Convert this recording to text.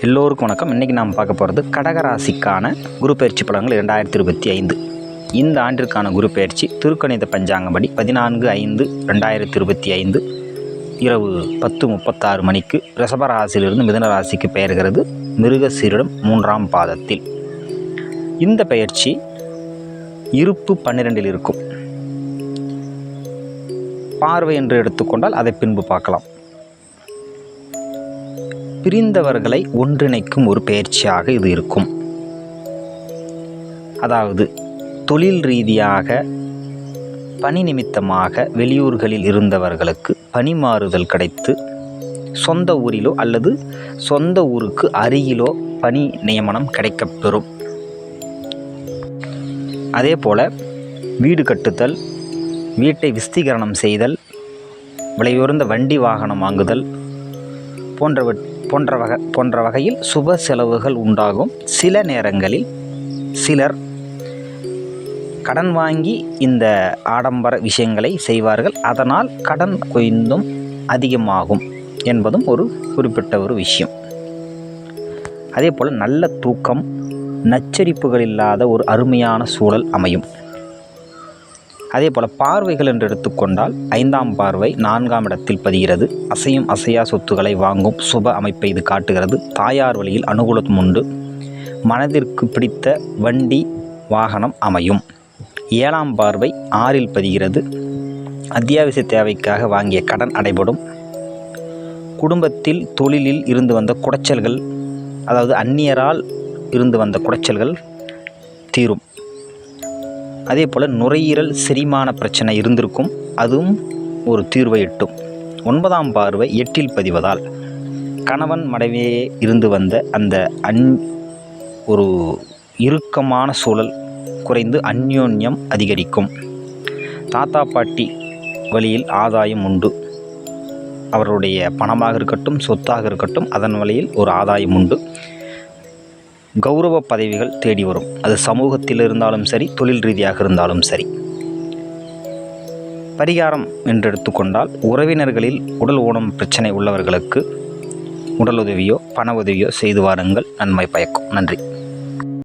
எல்லோருக்கும் வணக்கம். இன்றைக்கி நாம் பார்க்க போகிறது கடகராசிக்கான குரு பயிற்சி பலன்கள் இரண்டாயிரத்தி இருபத்தி ஐந்து. இந்த ஆண்டிற்கான குரு பயிற்சி திருக்கணித பஞ்சாங்கப்படி பதினான்கு ஐந்து ரெண்டாயிரத்தி இருபத்தி ஐந்து இரவு பத்து முப்பத்தாறு மணிக்கு ரிஷபராசியிலிருந்து மிதன ராசிக்கு பெயர்கிறது மிருகசீரிடம் மூன்றாம் பாதத்தில். இந்த பயிற்சி இருப்பு பன்னிரெண்டில் இருக்கும். பார்வை என்று எடுத்துக்கொண்டால் அதை பின்பு பார்க்கலாம். பிரிந்தவர்களை ஒன்றிணைக்கும் ஒரு பயிற்சியாக இது இருக்கும். அதாவது தொழில் ரீதியாக பணி நிமித்தமாக வெளியூர்களில் இருந்தவர்களுக்கு பணி மாறுதல் கிடைத்து சொந்த ஊரிலோ அல்லது சொந்த ஊருக்கு அருகிலோ பணி நியமனம் கிடைக்கப்பெறும். அதே போல் வீடு கட்டுதல் வீட்டை விஸ்தீகரணம் செய்தல் விலையுயர்ந்த வண்டி வாகனம் வாங்குதல் போன்றவற்றை போன்ற வகை போன்ற வகையில் சுப செலவுகள் உண்டாகும். சில நேரங்களில் சிலர் கடன் வாங்கி இந்த ஆடம்பர விஷயங்களை செய்வார்கள். அதனால் கடன் கொய்ந்தும் அதிகமாகும் என்பதும் ஒரு குறிப்பிட்ட ஒரு விஷயம். அதே போல் நல்ல தூக்கம் நச்சரிப்புகள் இல்லாத ஒரு அருமையான சூழல் அமையும். அதே போல் பார்வைகள் என்று எடுத்துக்கொண்டால் ஐந்தாம் பார்வை நான்காம் இடத்தில் பதிகிறது. அசையும் அசையா சொத்துக்களை வாங்கும் சுப அமைப்பை இது காட்டுகிறது. தாயார் வழியில் அனுகூலம் உண்டு. மனதிற்கு பிடித்த வண்டி வாகனம் அமையும். ஏழாம் பார்வை ஆறில் பதிகிறது. அத்தியாவசிய தேவைக்காக வாங்கிய கடன் அடைபடும். குடும்பத்தில் தொழிலில் இருந்து வந்த குடைச்சல்கள் அதாவது அந்நியரால் இருந்து வந்த குடைச்சல்கள் தீரும். அதே போல் நுரையீரல் செரிமான பிரச்சனை இருந்திருக்கும். அதுவும் ஒரு தீர்வை எட்டும். ஒன்பதாம் பார்வை எட்டில் பதிவதால் கணவன் மனைவியே இருந்து வந்த அந்த அன் ஒரு இறுக்கமான சூழல் குறைந்து அந்யோன்யம் அதிகரிக்கும். தாத்தா பாட்டி வழியில் ஆதாயம் உண்டு. அவருடைய பணமாக இருக்கட்டும் சொத்தாக இருக்கட்டும் அதன் வழியில் ஒரு ஆதாயம் உண்டு. கௌரவ பதவிகள் தேடி வரும். அது சமூகத்தில் இருந்தாலும் சரி தொழில் ரீதியாக இருந்தாலும் சரி. பரிகாரம் என்று எடுத்துக்கொண்டால் உறவினர்களில் உடல் ஊனம் பிரச்சனை உள்ளவர்களுக்கு உடல் உதவியோ பண உதவியோ செய்து வாருங்கள். நன்மை பயக்கும். நன்றி.